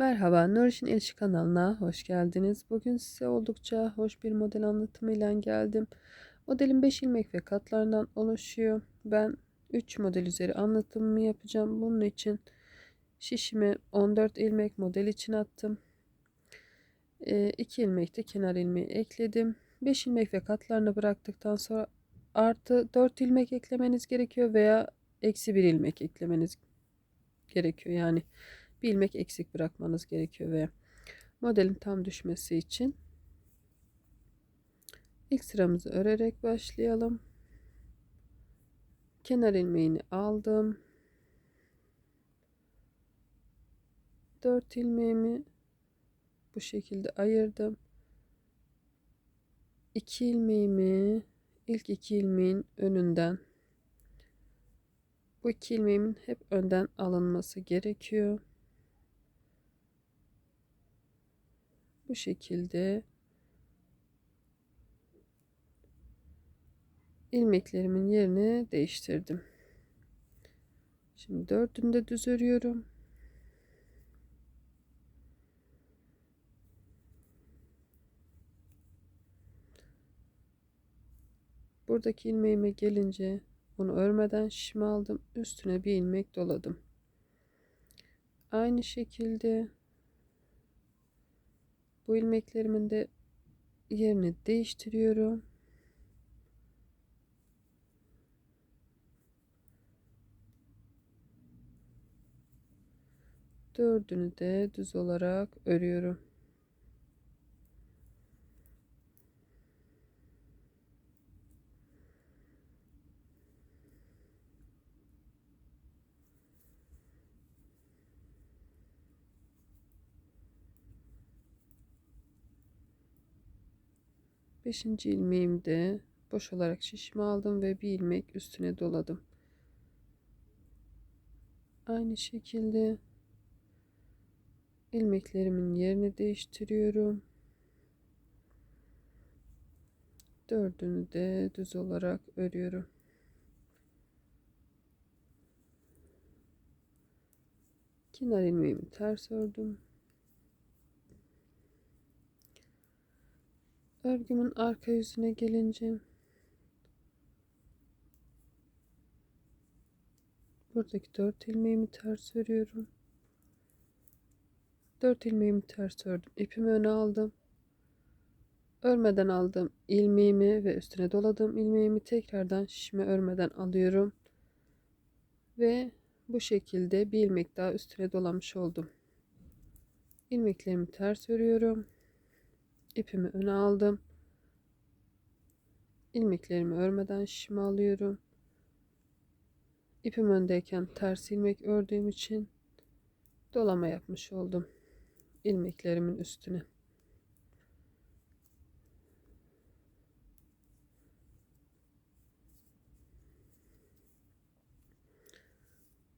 Merhaba, Nuriş'in İlişki kanalına hoş geldiniz. Bugün size oldukça hoş bir model anlatımıyla geldim. Modelin 5 ilmek ve katlarından oluşuyor. Ben 3 model üzeri anlatımımı yapacağım. Bunun için şişimi 14 ilmek model için attım. 2 ilmek de kenar ilmeği ekledim. 5 ilmek ve katlarını bıraktıktan sonra artı 4 ilmek eklemeniz gerekiyor veya eksi 1 ilmek eklemeniz gerekiyor. Yani ilmek eksik bırakmanız gerekiyor ve modelin tam düşmesi için ilk sıramızı örerek başlayalım. Kenar ilmeğini aldım. 4 ilmeğimi bu şekilde ayırdım. 2 ilmeğimi ilk iki ilmeğin önünden bu iki ilmeğimin hep önden alınması gerekiyor. Bu şekilde ilmeklerimin yerini değiştirdim. Şimdi dördünü de düz örüyorum. Buradaki ilmeğime gelince onu örmeden şişimi aldım. Üstüne bir ilmek doladım. Aynı şekilde bu ilmeklerimin de yerini değiştiriyorum. Dördünü de düz olarak örüyorum. Beşinci ilmeğimde boş olarak şişme aldım ve bir ilmek üstüne doladım. Aynı şekilde ilmeklerimin yerini değiştiriyorum. Dördünü de düz olarak örüyorum. Kenar ilmeğimi ters ördüm. Örgümün arka yüzüne gelince buradaki dört ilmeğimi ters örüyorum. Dört ilmeğimi ters ördüm. İpimi öne aldım. Örmeden aldım ilmeğimi ve üstüne doladım ilmeğimi tekrardan şişme örmeden alıyorum. Ve bu şekilde bir ilmek daha üstüne dolamış oldum. İlmeklerimi ters örüyorum ipimi öne aldım. ilmeklerimi örmeden şişimi alıyorum. İpim öndeyken ters ilmek ördüğüm için dolama yapmış oldum ilmeklerimin üstüne.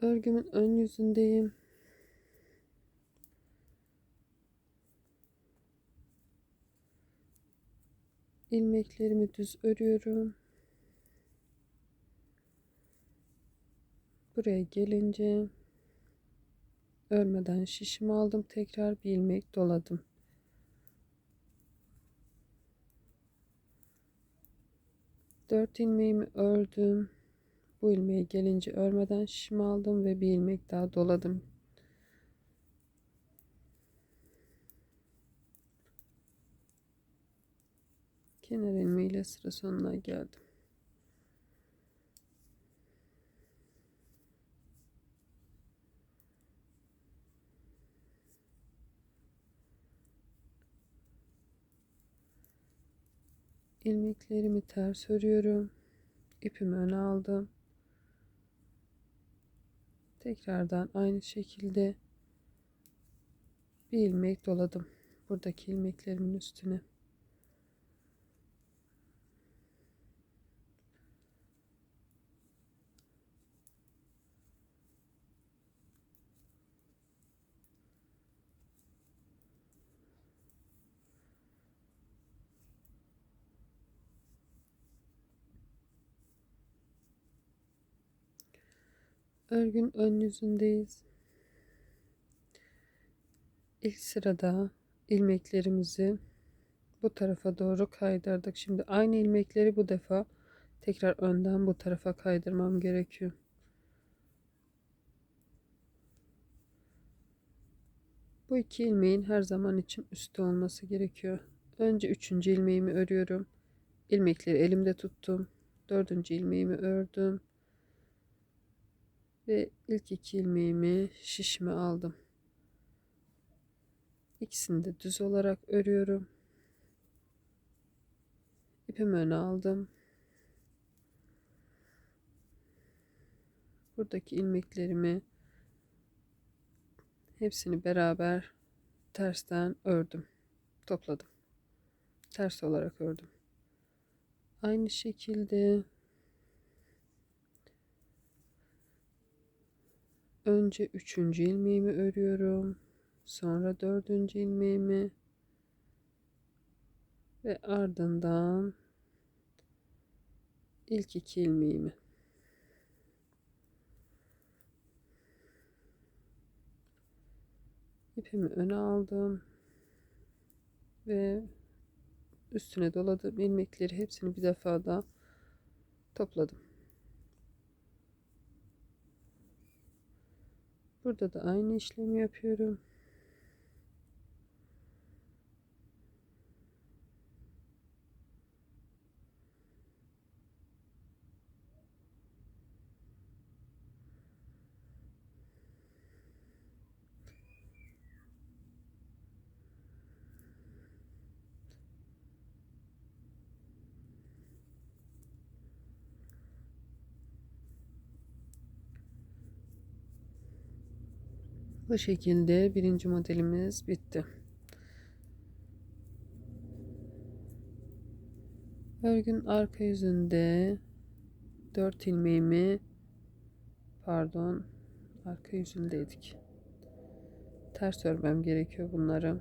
Örgümün ön yüzündeyim. İlmeklerimi düz örüyorum. Buraya gelince örmeden şişimi aldım. Tekrar bir ilmek doladım. Dört ilmeğimi ördüm. Bu ilmeğe gelince örmeden şişimi aldım ve bir ilmek daha doladım. Kenar ilmeğiyle sıra sonuna geldim. ilmeklerimi ters örüyorum. ipimi öne aldım. Tekrardan aynı şekilde bir ilmek doladım. Buradaki ilmeklerimin üstüne. Örgün ön yüzündeyiz. İlk sırada ilmeklerimizi bu tarafa doğru kaydırdık. Şimdi aynı ilmekleri bu defa tekrar önden bu tarafa kaydırmam gerekiyor. Bu iki ilmeğin her zaman için üstte olması gerekiyor. Önce üçüncü ilmeğimi örüyorum. İlmekleri elimde tuttum. Dördüncü ilmeğimi ördüm. Ve ilk iki ilmeğimi şişime aldım. İkisini de düz olarak örüyorum. İpimi öne aldım. Buradaki ilmeklerimi hepsini beraber tersten ördüm. Topladım. Ters olarak ördüm. Aynı şekilde önce üçüncü ilmeğimi örüyorum. Sonra dördüncü ilmeğimi ve ardından ilk iki ilmeğimi ipimi öne aldım ve üstüne doladığım ilmekleri hepsini bir defa da topladım. Burada da aynı işlemi yapıyorum. Bu şekilde birinci modelimiz bitti. Örgün arka yüzünde 4 ilmeğimi pardon arka yüzündeydik. Ters örmem gerekiyor bunları.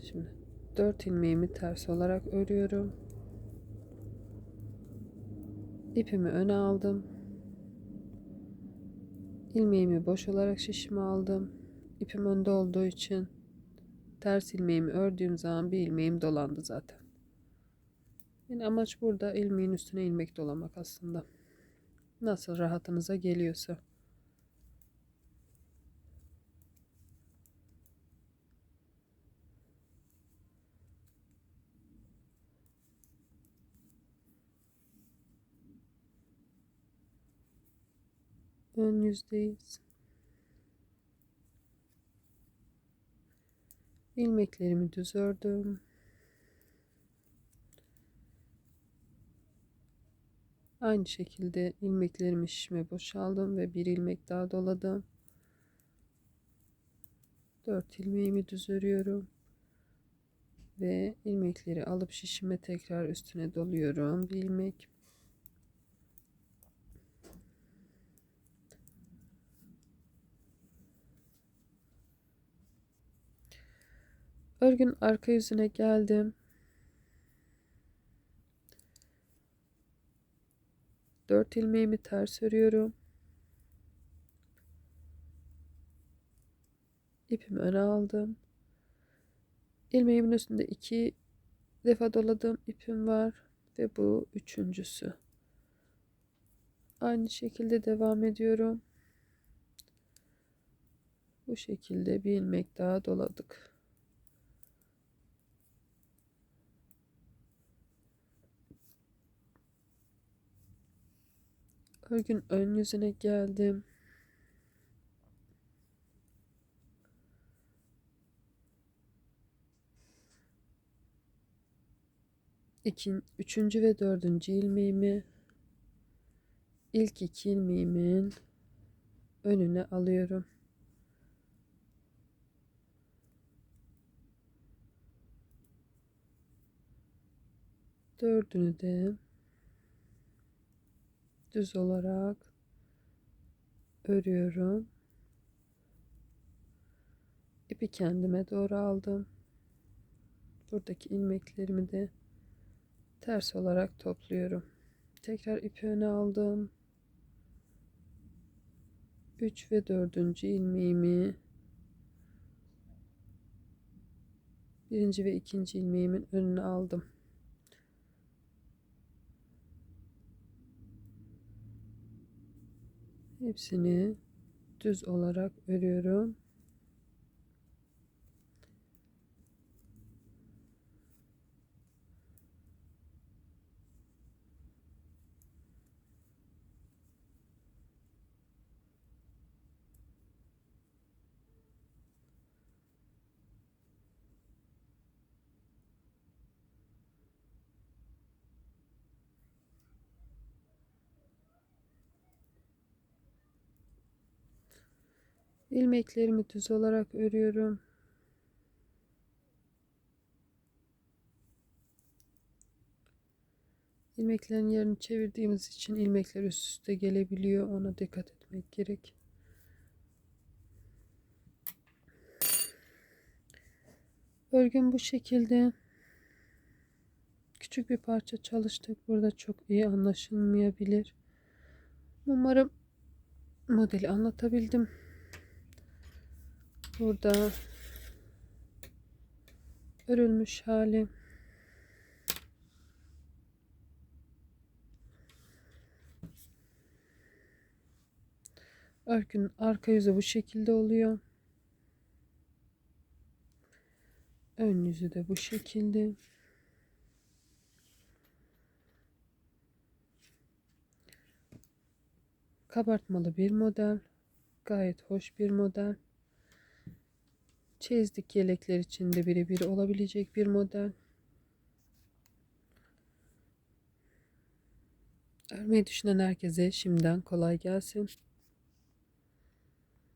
Şimdi 4 ilmeğimi ters olarak örüyorum. İpimi öne aldım. İlmeğimi boş olarak şişime aldım. İpim önde olduğu için ters ilmeğimi ördüğüm zaman bir ilmeğim dolandı zaten. Yani amaç burada ilmeğin üstüne ilmek dolamak aslında. Nasıl rahatınıza geliyorsa. Ön yüzdeyiz. ilmeklerimi düz ördüm. Aynı şekilde ilmeklerimi şişime boşaldım ve bir ilmek daha doladım. Dört ilmeğimi düz örüyorum. Ve ilmekleri alıp şişime tekrar üstüne doluyorum. Bir ilmek. Örgün arka yüzüne geldim. Dört ilmeğimi ters örüyorum. İpimi öne aldım. İlmeğimin üstünde iki defa doladığım ipim var ve bu üçüncüsü. Aynı şekilde devam ediyorum. Bu şekilde bir ilmek daha doladık. Örgün ön yüzüne geldim. İkin, üçüncü ve dördüncü ilmeğimi ilk iki ilmeğimin önüne alıyorum. Dördünü de düz olarak örüyorum. İpi kendime doğru aldım. Buradaki ilmeklerimi de ters olarak topluyorum. Tekrar ipi öne aldım. 3 ve 4. ilmeğimi birinci ve ikinci ilmeğimin önüne aldım. Hepsini düz olarak örüyorum. İlmeklerimi düz olarak örüyorum. İlmeklerin yerini çevirdiğimiz için ilmekler üst üste gelebiliyor. Ona dikkat etmek gerek. Örgüm bu şekilde. Küçük bir parça çalıştık. Burada çok iyi anlaşılmayabilir. Umarım modeli anlatabildim. Burada örülmüş hali. Örgünün arka yüzü bu şekilde oluyor. Ön yüzü de bu şekilde. Kabartmalı bir model. Gayet hoş bir model. Çeyizlik yelekler için de birebir olabilecek bir model. Örmeyi düşünen herkese şimdiden kolay gelsin.